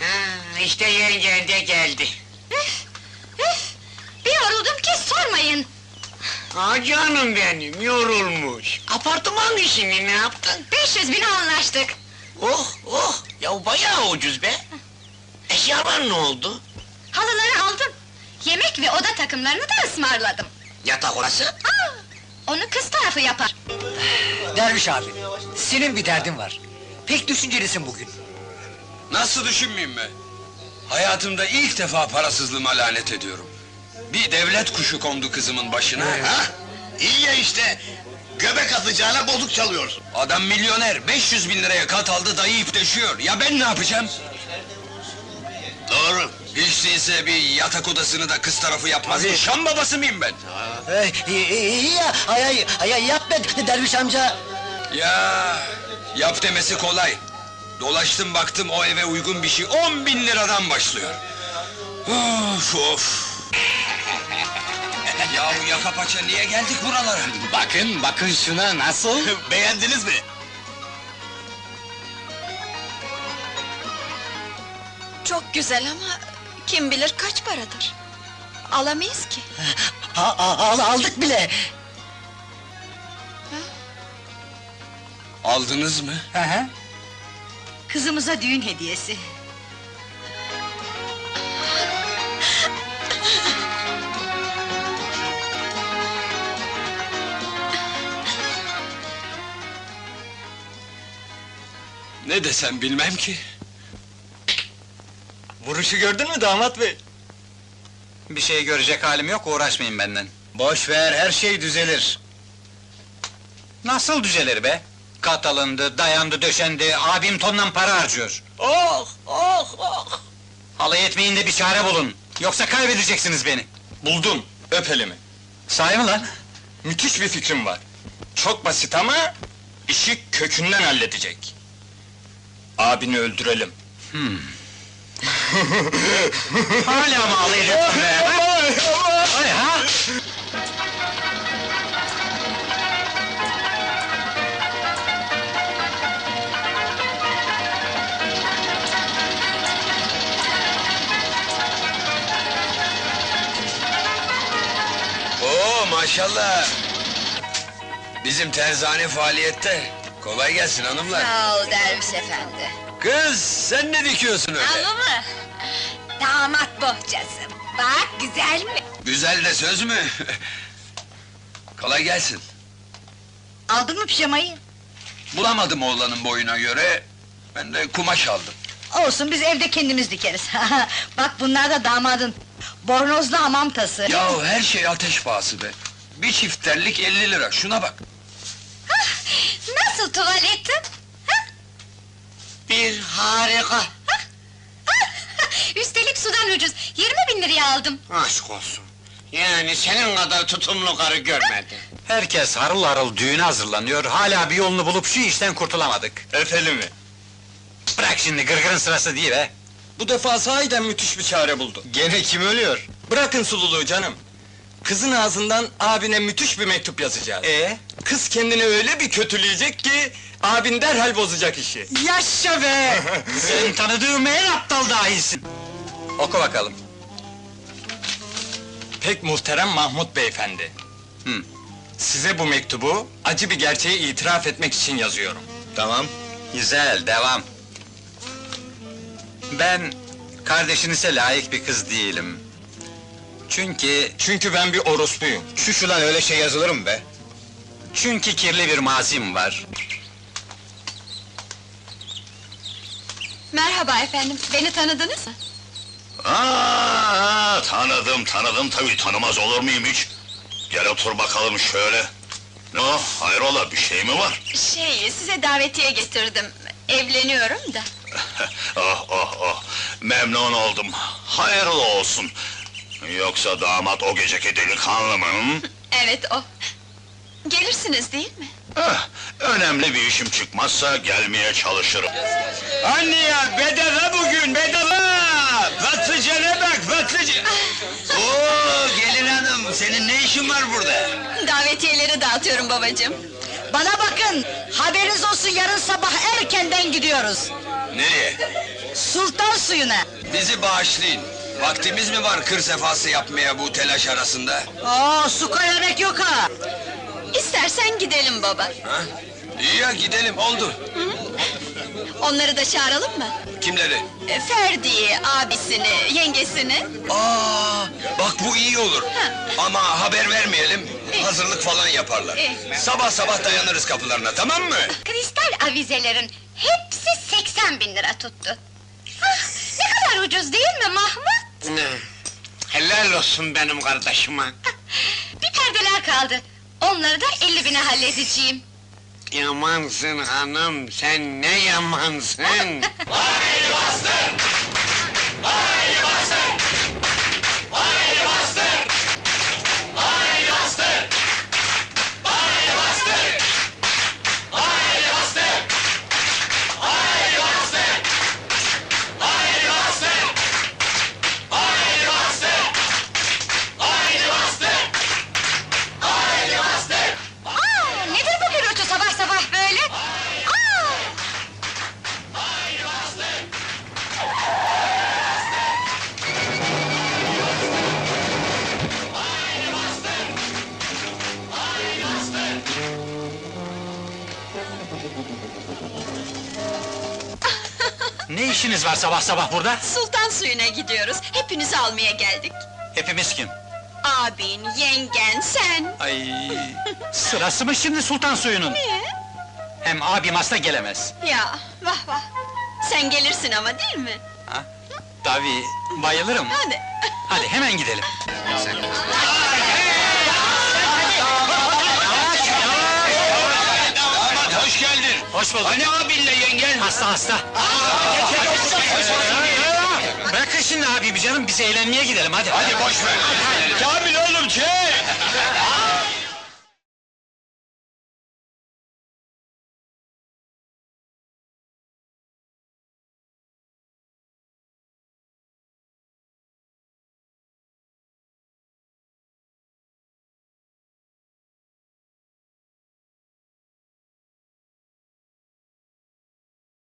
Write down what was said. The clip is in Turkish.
Ha, işte yengen de geldi. Üf, üf! Bir yoruldum ki sormayın. Ha canım benim, yorulmuş. Apartman işini ne yaptın? 500 bine anlaştık. Oh, oh, ya bayağı ucuz be. Eşyalar ne oldu? Halıları aldım. Yemek ve oda takımlarını da ısmarladım. Yatak orası? Aa, onu kız tarafı yapar. Derviş abi, senin bir derdin var. Pek düşüncelisin bugün. Nasıl düşünmeyeyim be? Hayatımda ilk defa parasızlığıma lanet ediyorum. Bir devlet kuşu kondu kızımın başına. Ha? İyi ya işte. Göbek atacağına bozuk çalıyorsun. Adam milyoner, 500 bin liraya kat aldı dayı ipleşiyor. Ya ben ne yapacağım? Doğru. Hiç değilse bir yatak odasını da kız tarafı yapmaz mı? Şam babası mıyım ben? Ee, iyi, iyi ya, ay ay, ay, ay yap be Derviş amca. Ya yap demesi kolay. Dolaştım baktım o eve uygun bir şey 10 bin liradan başlıyor. Of of. ya bu yaka paça niye geldik buralara? Bakın, bakın şuna nasıl? Beğendiniz mi? Çok güzel ama kim bilir kaç paradır. Alamayız ki. Ha, al, aldık bile. Aldınız mı? Hı hı. Kızımıza düğün hediyesi. Ne desem bilmem ki. Vuruşu gördün mü damat bey? Bir şey görecek halim yok, uğraşmayın benden. Boş ver, her şey düzelir. Nasıl düzelir be? Kat alındı, dayandı, döşendi, abim tonla para harcıyor. Oh, oh, oh. Halay etmeyin de bir çare bulun, yoksa kaybedeceksiniz beni. Buldum, öp elimi. Sahi mi lan? Müthiş bir fikrim var. Çok basit ama işi kökünden halledecek. Abini öldürelim. Hala mı ağlayacaksın be? maşallah. Bizim terzane faaliyette. Kolay gelsin hanımlar. Sağ ol derviş efendi. Kız sen ne dikiyorsun öyle? mı? Damat bohçası. Bak güzel mi? Güzel de söz mü? Kolay gelsin. Aldın mı pijamayı? Bulamadım oğlanın boyuna göre. Ben de kumaş aldım. Olsun biz evde kendimiz dikeriz. Bak bunlar da damadın. Bornozlu hamam tası. Yahu her şey ateş pahası be. Bir çift terlik 50 lira, şuna bak. Nasıl tuvaletin? Bir harika. Üstelik sudan ucuz. 20 bin liraya aldım. Aşk olsun. Yani senin kadar tutumlu karı görmedim. Herkes harıl harıl düğüne hazırlanıyor, hala bir yolunu bulup şu işten kurtulamadık. Öp elimi. Bırak şimdi, gırgırın sırası değil be! Bu defa sahiden müthiş bir çare buldu. Gene kim ölüyor? Bırakın sululuğu canım. Kızın ağzından abine müthiş bir mektup yazacağız. Ee? Kız kendini öyle bir kötüleyecek ki... ...abin derhal bozacak işi. Yaşa be! Sen tanıdığım en aptal dahisin! Oku bakalım. Pek muhterem Mahmut beyefendi. Hı. Size bu mektubu acı bir gerçeği itiraf etmek için yazıyorum. Tamam. Güzel, devam. Ben kardeşinize layık bir kız değilim. Çünkü Çünkü ben bir orospuyum. şu şulan öyle şey yazılır mı be? Çünkü kirli bir mazim var. Merhaba efendim, beni tanıdınız mı? Aa, tanıdım, tanıdım tabii. Tanımaz olur muyum hiç? Gel otur bakalım şöyle. Ne o, hayrola bir şey mi var? Şey, size davetiye getirdim. Evleniyorum da. Oh oh oh, memnun oldum. Hayırlı olsun. Yoksa damat o geceki delikanlı mı? hı? Evet o. Gelirsiniz değil mi? Eh, önemli bir işim çıkmazsa gelmeye çalışırım. Anne ya, bedava bugün, bedava! Patlıcana bak, patlıcan! Oo gelin hanım, senin ne işin var burada? Davetiyeleri dağıtıyorum babacığım. Bana bakın, haberiniz olsun yarın sabah erkenden gidiyoruz. Nereye? Sultan suyuna. Bizi bağışlayın. Vaktimiz mi var kır sefası yapmaya bu telaş arasında? Oo, su koyarak yok ha! İstersen gidelim baba. Ha? İyi ya gidelim oldu. Onları da çağıralım mı? Kimleri? E, Ferdi'yi, abisini, yengesini. Aa, bak bu iyi olur. Ama haber vermeyelim. Hazırlık falan yaparlar. İyi. Sabah sabah dayanırız kapılarına tamam mı? Kristal avizelerin hepsi 80 bin lira tuttu. Ah, ne kadar ucuz değil mi Mahmut? Ne? Helal olsun benim kardeşime. Bir perdeler kaldı. Onları da 50 bine halledeceğim. Yamansın hanım, sen ne yamansın! Aa, Ne işiniz var sabah sabah burada? Sultan suyuna gidiyoruz. Hepinizi almaya geldik. Hepimiz kim? Abin, yengen, sen. Ay, sırası mı şimdi sultan suyunun? Niye? Hem abim hasta gelemez. Ya, vah vah. Sen gelirsin ama değil mi? Ha? Tabii, bayılırım. Hadi. Hadi hemen gidelim. Damat Hoş bulduk. Hani abinle yengen? Hasta hasta. Bırakın şimdi abimi canım, biz eğlenmeye gidelim hadi. Hadi boş ver. Kamil oğlum çek.